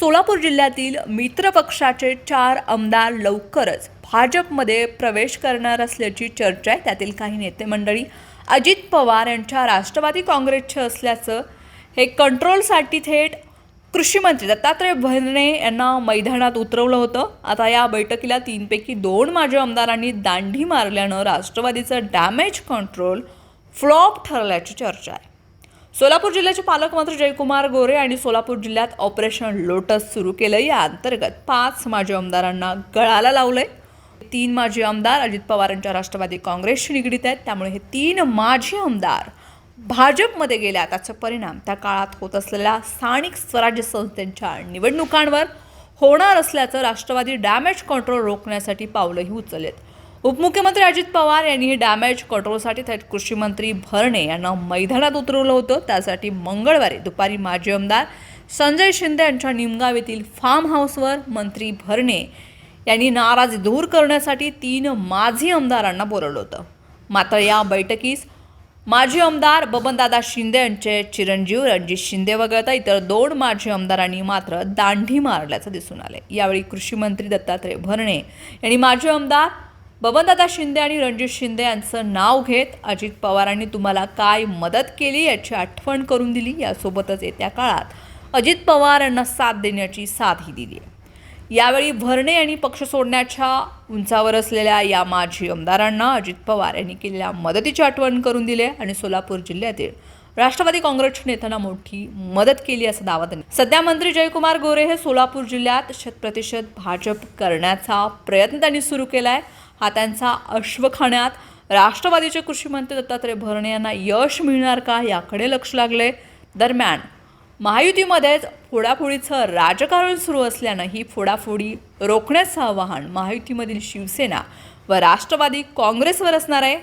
सोलापूर जिल्ह्यातील मित्रपक्षाचे चार आमदार लवकरच भाजपमध्ये प्रवेश करणार असल्याची चर्चा आहे. त्यातील काही नेते मंडळी अजित पवार यांच्या राष्ट्रवादी काँग्रेसचे असल्याचं हे कंट्रोलसाठी थेट कृषीमंत्री दत्तात्रय भरणे यांना मैदानात उतरवलं होतं. आता या बैठकीला तीनपैकी दोन माजी आमदारांनी दांडी मारल्यानं राष्ट्रवादीचं डॅमेज कंट्रोल फ्लॉप ठरल्याची चर्चा आहे. सोलापूर जिल्ह्याचे पालकमंत्री जयकुमार गोरे आणि सोलापूर जिल्ह्यात ऑपरेशन लोटस सुरू केलं या अंतर्गत पाच माजी आमदारांना गळाला लावलंय. तीन माजी आमदार अजित पवारांच्या राष्ट्रवादी काँग्रेसशी निगडीत आहेत. त्यामुळे हे तीन माजी आमदार भाजपमध्ये गेल्या त्याचा परिणाम त्या काळात होत असलेल्या स्थानिक स्वराज्य संस्थांच्या निवडणुकांवर होणार असल्याचं राष्ट्रवादी डॅमेज कंट्रोल रोखण्यासाठी पावलंही उचललेत. उपमुख्यमंत्री अजित पवार यांनी डॅमेज कंट्रोलसाठी थेट कृषीमंत्री भरणे यांना मैदानात उतरवलं होतं. त्यासाठी मंगळवारी दुपारी माजी आमदार संजय शिंदे यांच्या निमगाव येथील फार्म हाऊसवर मंत्री भरणे यांनी नाराजी दूर करण्यासाठी तीन माजी आमदारांना बोलवलं होतं. मात्र या बैठकीस माजी आमदार बबनदादा शिंदे यांचे चिरंजीव रणजित शिंदे वगळता इतर दोन माजी आमदारांनी मात्र दांडी मारल्याचं दिसून आले यावेळी कृषी मंत्री दत्तात्रय भरणे यांनी माजी आमदार बबनदादा शिंदे आणि रणजित शिंदे यांचं नाव घेत अजित पवारांनी तुम्हाला काय मदत केली याची आठवण करून दिली यासोबतच येत्या काळात अजित पवार यांना साथ देण्याची साथही दिली आहे. यावेळी भरणे यांनी पक्ष सोडण्याच्या उंचावर असलेल्या या माजी आमदारांना अजित पवार यांनी केलेल्या मदतीची आठवण करून दिली आहे आणि सोलापूर जिल्ह्यातील राष्ट्रवादी काँग्रेसच्या नेत्यांना मोठी मदत केली असं दावा त्यांनी सध्या मंत्री जयकुमार गोरे हे सोलापूर जिल्ह्यात शतप्रतिशत भाजप करण्याचा प्रयत्न त्यांनी सुरू केला आहे. हा त्यांचा अश्वखाण्यात. राष्ट्रवादीचे कृषीमंत्री दत्तात्रय भरणे यांना यश मिळणार का याकडे लक्ष लागले. दरम्यान महायुतीमध्येच फोडाफोडीचं राजकारण सुरू असल्यानं ही फोडाफोडी रोखण्याचं आवाहन महायुतीमधील शिवसेना व राष्ट्रवादी काँग्रेसवर असणार आहे.